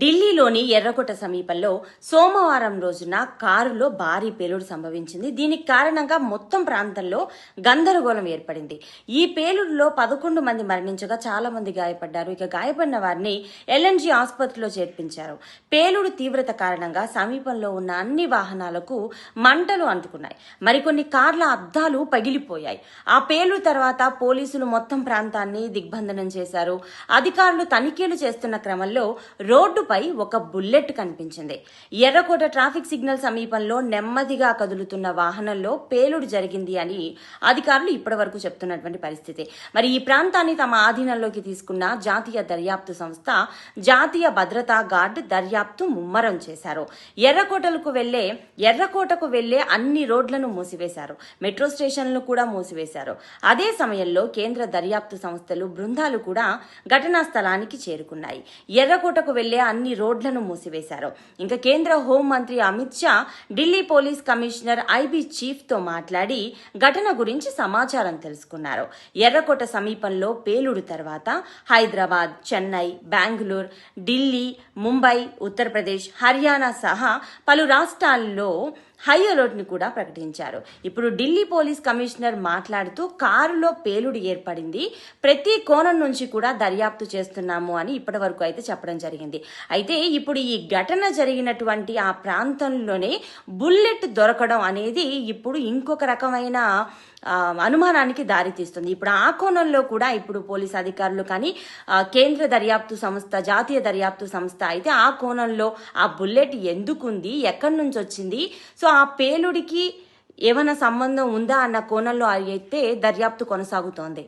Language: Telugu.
ఢిల్లీలోని ఎర్రకోట సమీపంలో సోమవారం రోజున కారులో భారీ పేలుడు సంభవించింది. దీనికి కారణంగా మొత్తం ప్రాంతంలో గందరగోళం ఏర్పడింది. ఈ పేలుడులో పదకొండు మంది మరణించగా చాలా మంది గాయపడ్డారు. ఇక గాయపడిన వారిని ఎల్ఎన్జీ ఆసుపత్రిలో చేర్పించారు. పేలుడు తీవ్రత కారణంగా సమీపంలో ఉన్న అన్ని వాహనాలకు మంటలు అంటుకున్నాయి మరికొన్ని కార్ల అద్దాలు పగిలిపోయాయి. ఆ పేలుడు తర్వాత పోలీసులు మొత్తం ప్రాంతాన్ని దిగ్బంధనం చేశారు. అధికారులు తనిఖీలు చేస్తున్న క్రమంలో రోడ్డు రోడ్డుపై ఒక బుల్లెట్ కనిపించింది. ఎర్రకోట ట్రాఫిక్ సిగ్నల్ సమీపంలో నెమ్మదిగా కదులుతున్న వాహనంలో పేలుడు జరిగింది అని అధికారులు ఇప్పటివరకు చెప్తున్నటువంటి పరిస్థితి. మరి ఈ ప్రాంతాన్ని తమ ఆధీనంలోకి తీసుకున్న జాతీయ దర్యాప్తు సంస్థ జాతీయ భద్రతా గార్డ్ దర్యాప్తు ముమ్మరం చేశారు. ఎర్రకోటలకు వెళ్ళే ఎర్రకోటకు వెళ్ళే అన్ని రోడ్లను మూసివేశారు. మెట్రో స్టేషన్లు కూడా మూసివేశారు. అదే సమయంలో కేంద్ర దర్యాప్తు సంస్థలు బృందాలు కూడా ఘటనా స్థలానికి చేరుకున్నాయి. ఎర్రకోటకు వెళ్ళే అన్ని రోడ్లను మూసివేశారు. ఇంకా కేంద్ర హోంమంత్రి Amit Shah Delhi police commissioner IB చీఫ్తో మాట్లాడి ఘటన గురించి సమాచారం తెలుసుకున్నారు. ఎర్రకోట సమీపంలో పేలుడు తర్వాత హైదరాబాద్ చెన్నై బెంగళూరు ఢిల్లీ ముంబై ఉత్తరప్రదేశ్ హర్యానా సహా పలు రాష్ట్రాల్లో హై అలర్ట్ని కూడా ప్రకటించారు. ఇప్పుడు ఢిల్లీ పోలీస్ కమిషనర్ మాట్లాడుతూ కారులో పేలుడు ఏర్పడింది. ప్రతి కోణం నుంచి కూడా దర్యాప్తు చేస్తున్నాము అని ఇప్పటి వరకు అయితే చెప్పడం జరిగింది. అయితే ఇప్పుడు ఈ ఘటన జరిగినటువంటి ఆ ప్రాంతంలోనే బుల్లెట్ దొరకడం అనేది ఇప్పుడు ఇంకొక రకమైన అనుమానానికి దారితీస్తుంది ఇప్పుడు ఆ కోణంలో కూడా ఇప్పుడు పోలీస్ అధికారులు కానీ కేంద్ర దర్యాప్తు సంస్థ జాతీయ దర్యాప్తు సంస్థ అయితే ఆ కోణంలో ఆ బుల్లెట్ ఎందుకుంది? ఎక్కడి నుంచి వచ్చింది? సో ఆ పేలుడికి ఏమైనా సంబంధం ఉందా అన్న కోణంలో అయితే దర్యాప్తు కొనసాగుతోంది.